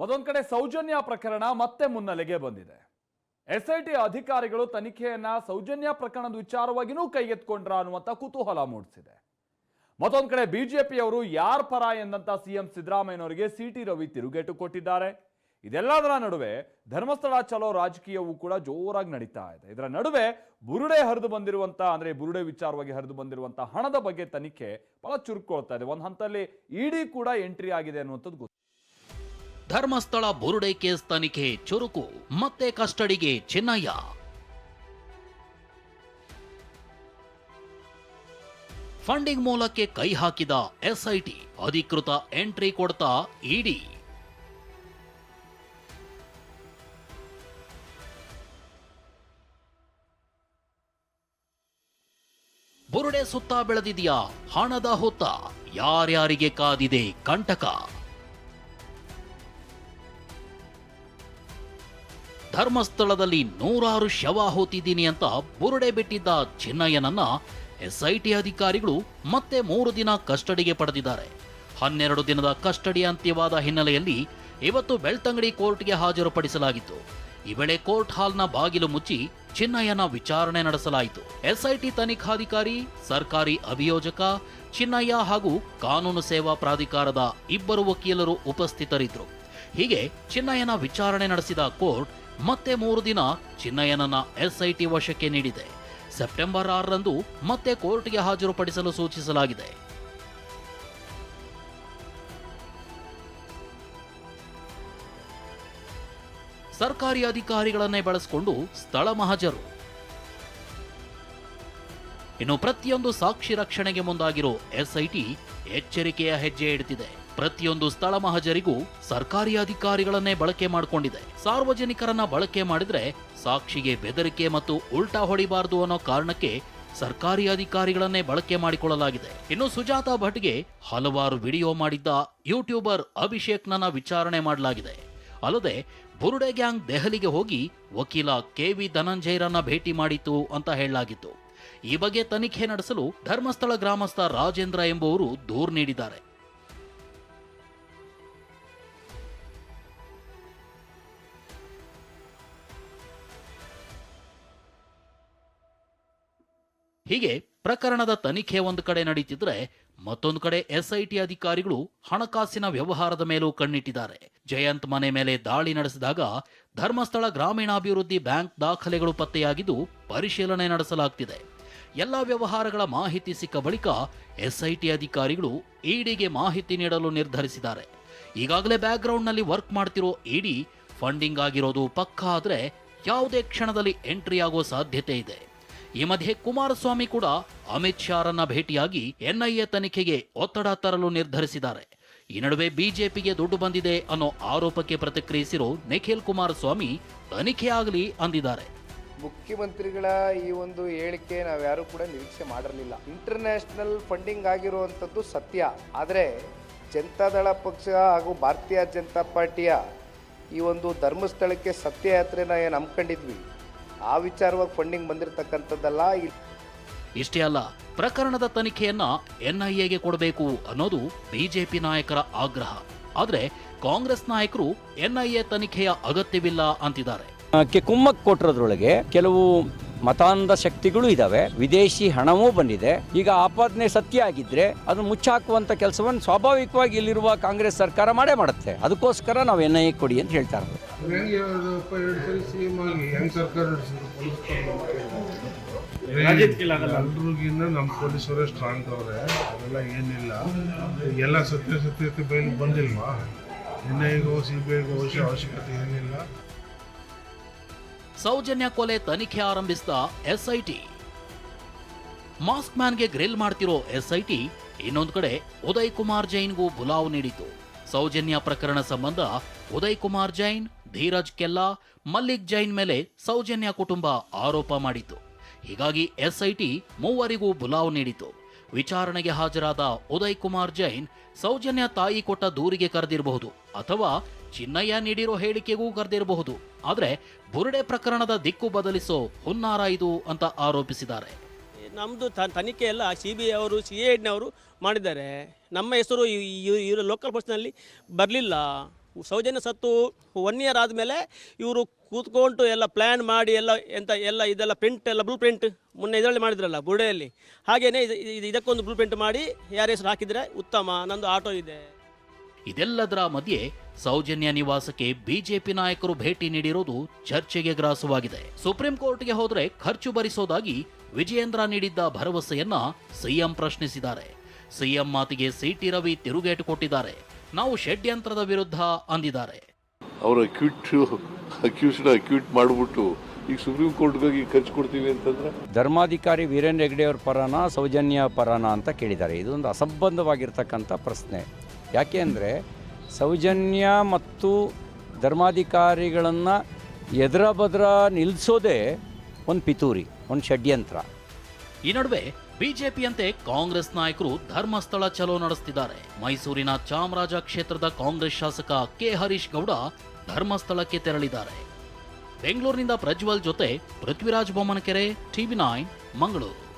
ಮತ್ತೊಂದ್ ಕಡೆ ಸೌಜನ್ಯ ಪ್ರಕರಣ ಮತ್ತೆ ಮುನ್ನೆಲೆಗೆ ಬಂದಿದೆ. ಎಸ್ಐಟಿ ಅಧಿಕಾರಿಗಳು ತನಿಖೆಯನ್ನ ಸೌಜನ್ಯ ಪ್ರಕರಣದ ವಿಚಾರವಾಗಿನೂ ಕೈಗೆತ್ಕೊಂಡ್ರ ಅನ್ನುವಂತ ಕುತೂಹಲ ಮೂಡಿಸಿದೆ. ಮತ್ತೊಂದು ಕಡೆ ಬಿಜೆಪಿಯವರು ಯಾರ್ ಪರ ಎಂದಂತ ಸಿಎಂ ಸಿದ್ದರಾಮಯ್ಯನವರಿಗೆ ಸಿ ಟಿ ರವಿ ತಿರುಗೇಟು ಕೊಟ್ಟಿದ್ದಾರೆ. ಇದೆಲ್ಲದರ ನಡುವೆ ಧರ್ಮಸ್ಥಳ ಚಲೋ ರಾಜಕೀಯವೂ ಕೂಡ ಜೋರಾಗಿ ನಡೀತಾ ಇದೆ. ಇದರ ನಡುವೆ ಬುರುಡೆ ಹರಿದು ಬಂದಿರುವಂತ, ಅಂದ್ರೆ ಬುರುಡೆ ವಿಚಾರವಾಗಿ ಹರಿದು ಬಂದಿರುವಂತ ಹಣದ ಬಗ್ಗೆ ತನಿಖೆ ಬಹಳ ಚುರುಕೊಳ್ತಾ ಇದೆ. ಒಂದು ಹಂತದಲ್ಲಿ ಇಡಿ ಕೂಡ ಎಂಟ್ರಿ ಆಗಿದೆ ಅನ್ನುವಂಥದ್ದು ಧರ್ಮಸ್ಥಳ ಬುರುಡೆ ಕೇಸ್ ತನಿಖೆ ಚುರುಕು, ಮತ್ತೆ ಕಸ್ಟಡಿಗೆ ಚಿನ್ನಯ್ಯ. ಫಂಡಿಂಗ್ ಮೂಲಕ್ಕೆ ಕೈ ಹಾಕಿದ ಎಸ್ಐಟಿ, ಅಧಿಕೃತ ಎಂಟ್ರಿ ಕೊಡ್ತಾ ಇಡಿ. ಬುರುಡೆ ಸುತ್ತ ಬೆಳೆದಿದೆಯಾ ಹಣದ ಹೊತ್ತ? ಯಾರ್ಯಾರಿಗೆ ಕಾದಿದೆ ಕಂಟಕ? ಧರ್ಮಸ್ಥಳದಲ್ಲಿ ನೂರಾರು ಶವ ಹೋತಿದ್ದೀನಿ ಅಂತ ಬುರುಡೆ ಬಿಟ್ಟಿದ್ದ ಚಿನ್ನಯ್ಯನನ್ನ ಎಸ್ಐಟಿ ಅಧಿಕಾರಿಗಳು ಮತ್ತೆ ಮೂರು ದಿನ ಕಸ್ಟಡಿಗೆ ಪಡೆದಿದ್ದಾರೆ. ಹನ್ನೆರಡು ದಿನದ ಕಸ್ಟಡಿ ಅಂತ್ಯವಾದ ಹಿನ್ನೆಲೆಯಲ್ಲಿ ಇವತ್ತು ಬೆಳ್ತಂಗಡಿ ಕೋರ್ಟ್ಗೆ ಹಾಜರುಪಡಿಸಲಾಗಿತ್ತು. ಈ ವೇಳೆ ಕೋರ್ಟ್ ಹಾಲ್ನ ಬಾಗಿಲು ಮುಚ್ಚಿ ಚಿನ್ನಯ್ಯನ ವಿಚಾರಣೆ ನಡೆಸಲಾಯಿತು. ಎಸ್ಐಟಿ ತನಿಖಾಧಿಕಾರಿ, ಸರ್ಕಾರಿ ಅಭಿಯೋಜಕ, ಚಿನ್ನಯ್ಯ ಹಾಗೂ ಕಾನೂನು ಸೇವಾ ಪ್ರಾಧಿಕಾರದ ಇಬ್ಬರು ವಕೀಲರು ಉಪಸ್ಥಿತರಿದ್ದರು. ಹೀಗೆ ಚಿನ್ನಯ್ಯನ ವಿಚಾರಣೆ ನಡೆಸಿದ ಕೋರ್ಟ್ ಮತ್ತೆ ಮೂರು ದಿನ ಚಿನ್ನಯ್ಯನನ್ನ ಎಸ್ಐಟಿ ವಶಕ್ಕೆ ನೀಡಿದೆ. ಸೆಪ್ಟೆಂಬರ್ ಆರರಂದು ಮತ್ತೆ ಕೋರ್ಟ್ಗೆ ಹಾಜರುಪಡಿಸಲು ಸೂಚಿಸಲಾಗಿದೆ. ಸರ್ಕಾರಿ ಅಧಿಕಾರಿಗಳನ್ನೇ ಬಳಸಿಕೊಂಡು ಸ್ಥಳ ಮಹಜರು ಇನ್ನು ಪ್ರತಿಯೊಂದು ಸಾಕ್ಷಿ ರಕ್ಷಣೆಗೆ ಮುಂದಾಗಿರೋ ಎಸ್ಐಟಿ ಎಚ್ಚರಿಕೆಯ ಹೆಜ್ಜೆ ಇಡುತ್ತಿದೆ ಪ್ರತಿಯೊಂದು ಸ್ಥಳ ಮಹಜರಿಗೂ ಸರ್ಕಾರಿ ಅಧಿಕಾರಿಗಳನ್ನೇ ಬಳಕೆ ಮಾಡಿಕೊಂಡಿದೆ. ಸಾರ್ವಜನಿಕರನ್ನ ಬಳಕೆ ಮಾಡಿದ್ರೆ ಸಾಕ್ಷಿಗೆ ಬೆದರಿಕೆ ಮತ್ತು ಉಲ್ಟಾ ಹೊಡಿಬಾರದು ಅನ್ನೋ ಕಾರಣಕ್ಕೆ ಸರ್ಕಾರಿ ಅಧಿಕಾರಿಗಳನ್ನೇ ಬಳಕೆ ಮಾಡಿಕೊಳ್ಳಲಾಗಿದೆ. ಇನ್ನು ಸುಜಾತಾ ಭಟ್ಗೆ ಹಲವಾರು ವಿಡಿಯೋ ಮಾಡಿದ್ದ ಯೂಟ್ಯೂಬರ್ ಅಭಿಷೇಕ್ನನ್ನ ವಿಚಾರಣೆ ಮಾಡಲಾಗಿದೆ. ಅಲ್ಲದೆ ಬುರುಡೆ ಗ್ಯಾಂಗ್ ದೆಹಲಿಗೆ ಹೋಗಿ ವಕೀಲ ಕೆ ವಿ ಧನಂಜಯರನ್ನ ಭೇಟಿ ಮಾಡಿತ್ತು ಅಂತ ಹೇಳಲಾಗಿತ್ತು. ಈ ಬಗ್ಗೆ ತನಿಖೆ ನಡೆಸಲು ಧರ್ಮಸ್ಥಳ ಗ್ರಾಮಸ್ಥ ರಾಜೇಂದ್ರ ಎಂಬುವರು ದೂರು ನೀಡಿದ್ದಾರೆ. ಹೀಗೆ ಪ್ರಕರಣದ ತನಿಖೆ ಒಂದು ಕಡೆ ನಡೀತಿದ್ರೆ ಮತ್ತೊಂದು ಕಡೆ ಎಸ್ಐಟಿ ಅಧಿಕಾರಿಗಳು ಹಣಕಾಸಿನ ವ್ಯವಹಾರದ ಮೇಲೂ ಕಣ್ಣಿಟ್ಟಿದ್ದಾರೆ. ಜಯಂತ್ ಮನೆ ಮೇಲೆ ದಾಳಿ ನಡೆಸಿದಾಗ ಧರ್ಮಸ್ಥಳ ಗ್ರಾಮೀಣಾಭಿವೃದ್ಧಿ ಬ್ಯಾಂಕ್ ದಾಖಲೆಗಳು ಪತ್ತೆಯಾಗಿದ್ದು ಪರಿಶೀಲನೆ ನಡೆಸಲಾಗ್ತಿದೆ. ಎಲ್ಲ ವ್ಯವಹಾರಗಳ ಮಾಹಿತಿ ಸಿಕ್ಕ ಬಳಿಕ ಎಸ್ಐಟಿ ಅಧಿಕಾರಿಗಳು ಇಡಿಗೆ ಮಾಹಿತಿ ನೀಡಲು ನಿರ್ಧರಿಸಿದ್ದಾರೆ. ಈಗಾಗಲೇ ಬ್ಯಾಕ್ಗ್ರೌಂಡ್ನಲ್ಲಿ ವರ್ಕ್ ಮಾಡ್ತಿರೋ ಇಡಿ ಫಂಡಿಂಗ್ ಆಗಿರೋದು ಪಕ್ಕಾ ಆದರೆ ಯಾವುದೇ ಕ್ಷಣದಲ್ಲಿ ಎಂಟ್ರಿ ಆಗೋ ಸಾಧ್ಯತೆ ಇದೆ. ಈ ಮಧ್ಯೆ ಕುಮಾರಸ್ವಾಮಿ ಕೂಡ ಅಮಿತ್ ಶಾರನ್ನ ಭೇಟಿಯಾಗಿ ಎನ್ಐಎ ತನಿಖೆಗೆ ಒತ್ತಡ ತರಲು ನಿರ್ಧರಿಸಿದ್ದಾರೆ. ಈ ನಡುವೆ ಬಿಜೆಪಿಗೆ ದುಡ್ಡು ಬಂದಿದೆ ಅನ್ನೋ ಆರೋಪಕ್ಕೆ ಪ್ರತಿಕ್ರಿಯಿಸಿರೋ ನಿಖಿಲ್ ಕುಮಾರಸ್ವಾಮಿ ತನಿಖೆ ಆಗಲಿ ಅಂದಿದ್ದಾರೆ. ಮುಖ್ಯಮಂತ್ರಿಗಳ ಈ ಒಂದು ಹೇಳಿಕೆ ನಾವ್ಯಾರೂ ಕೂಡ ನಿರೀಕ್ಷೆ ಮಾಡಿರಲಿಲ್ಲ. ಇಂಟರ್ನ್ಯಾಷನಲ್ ಫಂಡಿಂಗ್ ಆಗಿರುವಂಥದ್ದು ಸತ್ಯ. ಆದರೆ ಜನತಾದಳ ಪಕ್ಷ ಹಾಗೂ ಭಾರತೀಯ ಜನತಾ ಪಾರ್ಟಿಯ ಈ ಒಂದು ಧರ್ಮಸ್ಥಳಕ್ಕೆ ಸತ್ಯಯಾತ್ರೆನ ಏನು ಹಮ್ಮಿಕೊಂಡಿದ್ವಿ? ಆ ವಿಚಾರವಾಗಿ ಫಂಡಿಂಗ್ ಬಂದಿರತಕ್ಕಂಥದ್ದಲ್ಲ. ಇಷ್ಟೇ ಅಲ್ಲ, ಪ್ರಕರಣದ ತನಿಖೆಯನ್ನ ಎನ್ಐಎಗೆ ಕೊಡಬೇಕು ಅನ್ನೋದು ಬಿಜೆಪಿ ನಾಯಕರ ಆಗ್ರಹ. ಆದ್ರೆ ಕಾಂಗ್ರೆಸ್ ನಾಯಕರು ಎನ್ಐಎ ತನಿಖೆಯ ಅಗತ್ಯವಿಲ್ಲ ಅಂತಿದ್ದಾರೆ. ಕುಮ್ಮಕ್ ಕೊಟ್ಟರದ್ರೊಳಗೆ ಕೆಲವು ಮತಾಂಧ ಶಕ್ತಿಗಳು ಇದಾವೆ. ವಿದೇಶಿ ಹಣವೂ ಬಂದಿದೆ. ಈಗ ಆಪಾದನೆ ಸತ್ಯ ಆಗಿದ್ರೆ ಅದನ್ನು ಮುಚ್ಚಾಕುವಂತ ಕೆಲಸವನ್ನು ಸ್ವಾಭಾವಿಕವಾಗಿ ಇಲ್ಲಿರುವ ಕಾಂಗ್ರೆಸ್ ಸರ್ಕಾರ ಮಾಡೇ ಮಾಡುತ್ತೆ. ಅದಕ್ಕೋಸ್ಕರ ನಾವು ಎನ್ಐಎ ಕೊಡಿ ಅಂತ ಹೇಳ್ತಾ ಇರೋದು. ಹೆಂಗೆ ಹೇಳೋದಪ್ಪ ಎರಡು ಸರಿ ಸಿ ಎಂ ಆಗಿ ಹೆಂಗ್ ಸರ್ಕಾರ ಎಲ್ರಿಗಿನ್ನ ನಮ್ಮ ಪೊಲೀಸರೇ ಸ್ಟ್ರಾಂಗ್ ಅವ್ರೆ. ಅದೆಲ್ಲ ಏನಿಲ್ಲ. ಎಲ್ಲ ಸತ್ಯಾಸತ್ಯತೆ ಬಯಲು ಬಂದಿಲ್ವಾ? ಎನ್ ಐಗೋ ಸಿ ಬಿ ಐಗೋ ಅವಶ್ಯಕತೆ ಏನಿಲ್ಲ. ಸೌಜನ್ಯ ಕೊಲೆ ತನಿಖೆ ಆರಂಭಿಸಿದ ಎಸ್ಐಟಿ. ಮಾಸ್ಕ್ ಮ್ಯಾನ್ಗೆ ಗ್ರಿಲ್ ಮಾಡ್ತಿರೋ ಎಸ್ಐಟಿ ಇನ್ನೊಂದು ಕಡೆ ಉದಯ್ ಕುಮಾರ್ ಜೈನ್ಗೂ ಬುಲಾವ್ ನೀಡಿತು ಸೌಜನ್ಯ ಪ್ರಕರಣ ಸಂಬಂಧ ಉದಯ್ ಕುಮಾರ್ ಜೈನ್ ಧೀರಜ್ ಕೆಲ್ಲಾ ಮಲ್ಲಿಕ್ ಜೈನ್ ಮೇಲೆ ಸೌಜನ್ಯ ಕುಟುಂಬ ಆರೋಪ ಮಾಡಿತು ಹೀಗಾಗಿ ಎಸ್ಐಟಿ ಮೂವರಿಗೂ ಬುಲಾವ್ ನೀಡಿತು ವಿಚಾರಣೆಗೆ ಹಾಜರಾದ ಉದಯ್ ಕುಮಾರ್ ಜೈನ್ ಸೌಜನ್ಯ ತಾಯಿ ಕೊಟ್ಟ ದೂರಿಗೆ ಕರೆದಿರಬಹುದು ಅಥವಾ ಚಿನ್ನಯ್ಯ ನೀಡಿರೋ ಹೇಳಿಕೆಗೂ ಕರೆದಿರಬಹುದು. ಆದರೆ ಬುರುಡೆ ಪ್ರಕರಣದ ದಿಕ್ಕು ಬದಲಿಸೋ ಹುನ್ನಾರ ಇದು ಅಂತ ಆರೋಪಿಸಿದ್ದಾರೆ. ನಮ್ಮದು ತನಿಖೆ ಎಲ್ಲ ಸಿ ಬಿ ಐ ಅವರು, ಸಿ ಅವರು ಮಾಡಿದ್ದಾರೆ. ನಮ್ಮ ಹೆಸರು ಲೋಕಲ್ ಬಸ್ನಲ್ಲಿ ಬರಲಿಲ್ಲ. ಸೌಜನ್ಯ ಸತ್ತು ಒನ್ ಇಯರ್ ಆದಮೇಲೆ ಇವರು ಕೂತ್ಕೊಂಡು ಎಲ್ಲ ಪ್ಲ್ಯಾನ್ ಮಾಡಿ ಎಲ್ಲ ಎಂತ ಎಲ್ಲ ಇದೆಲ್ಲ ಪ್ರಿಂಟ್ ಎಲ್ಲ ಬ್ಲೂ ಪ್ರಿಂಟ್ ಮೊನ್ನೆ ಇದರಲ್ಲಿ ಮಾಡಿದ್ರಲ್ಲ ಬುರ್ಡೆಯಲ್ಲಿ. ಹಾಗೆಯೇ ಇದು, ಇದು- ಇದಕ್ಕೊಂದು ಬ್ಲೂ ಪ್ರಿಂಟ್ ಮಾಡಿ ಯಾರ ಹೆಸರು ಹಾಕಿದರೆ ಉತ್ತಮ, ನಂದು ಆಟೋ ಇದೆ. ಇದೆಲ್ಲದರ ಮಧ್ಯೆ ಸೌಜನ್ಯ ನಿವಾಸಕ್ಕೆ ಬಿಜೆಪಿ ನಾಯಕರು ಭೇಟಿ ನೀಡಿರುವುದು ಚರ್ಚೆಗೆ ಗ್ರಾಸವಾಗಿದೆ. ಸುಪ್ರೀಂ ಕೋರ್ಟ್ಗೆ ಹೋದರೆ ಖರ್ಚು ಭರಿಸೋದಾಗಿ ವಿಜಯೇಂದ್ರ ನೀಡಿದ್ದ ಭರವಸೆಯನ್ನ ಸಿಎಂ ಪ್ರಶ್ನಿಸಿದ್ದಾರೆ. ಸಿಎಂ ಮಾತಿಗೆ ಸಿಟಿ ರವಿ ತಿರುಗೇಟು ಕೊಟ್ಟಿದ್ದಾರೆ. ನಾವು ಷಡ್ಯಂತ್ರದ ವಿರುದ್ಧ ಅಂದಿದ್ದಾರೆ. ಅವರು ಅಕ್ಯೂಟ್ ಅಕ್ಯೂಷನ್ ಅಕ್ಯೂಟ್ ಮಾಡಿಬಿಟ್ಟು ಈಗ ಸುಪ್ರೀಂ ಕೋರ್ಟ್ಗಾಗಿ ಖರ್ಚು ಕೊಡ್ತೀವಿ ಅಂತಂದ್ರೆ? ಧರ್ಮಾಧಿಕಾರಿ ವೀರೇಂದ್ರ ಹೆಗ್ಡೆ ಅವ್ರ ಪರನ ಸೌಜನ್ಯ ಪರನ ಅಂತ ಕೇಳಿದ್ದಾರೆ. ಇದೊಂದು ಅಸಂಬಂಧವಾಗಿರ್ತಕ್ಕಂಥ ಪ್ರಶ್ನೆ. ಯಾಕೆ ಅಂದರೆ ಸೌಜನ್ಯ ಮತ್ತು ಧರ್ಮಾಧಿಕಾರಿಗಳನ್ನು ಎದುರ ಬದ್ರ ನಿಲ್ಲಿಸೋದೇ ಒಂದು ಪಿತೂರಿ ಒಂದು ಷಡ್ಯಂತ್ರ. ಈ ನಡುವೆ ಬಿಜೆಪಿಯಂತೆ ಕಾಂಗ್ರೆಸ್ ನಾಯಕರು ಧರ್ಮಸ್ಥಳ ಚಲೋ ನಡೆಸುತ್ತಿದ್ದಾರೆ ಮೈಸೂರಿನ ಚಾಮರಾಜ ಕ್ಷೇತ್ರದ ಕಾಂಗ್ರೆಸ್ ಶಾಸಕ ಕೆ ಹರೀಶ್ ಗೌಡ ಧರ್ಮಸ್ಥಳಕ್ಕೆ ತೆರಳಿದ್ದಾರೆ. ಬೆಂಗಳೂರಿನಿಂದ ಪ್ರಜ್ವಲ್ ಜೊತೆ ಪೃಥ್ವಿರಾಜ್ ಬೊಮ್ಮನಕೆರೆ, ಟಿವಿ ನೈನ್, ಮಂಗಳೂರು.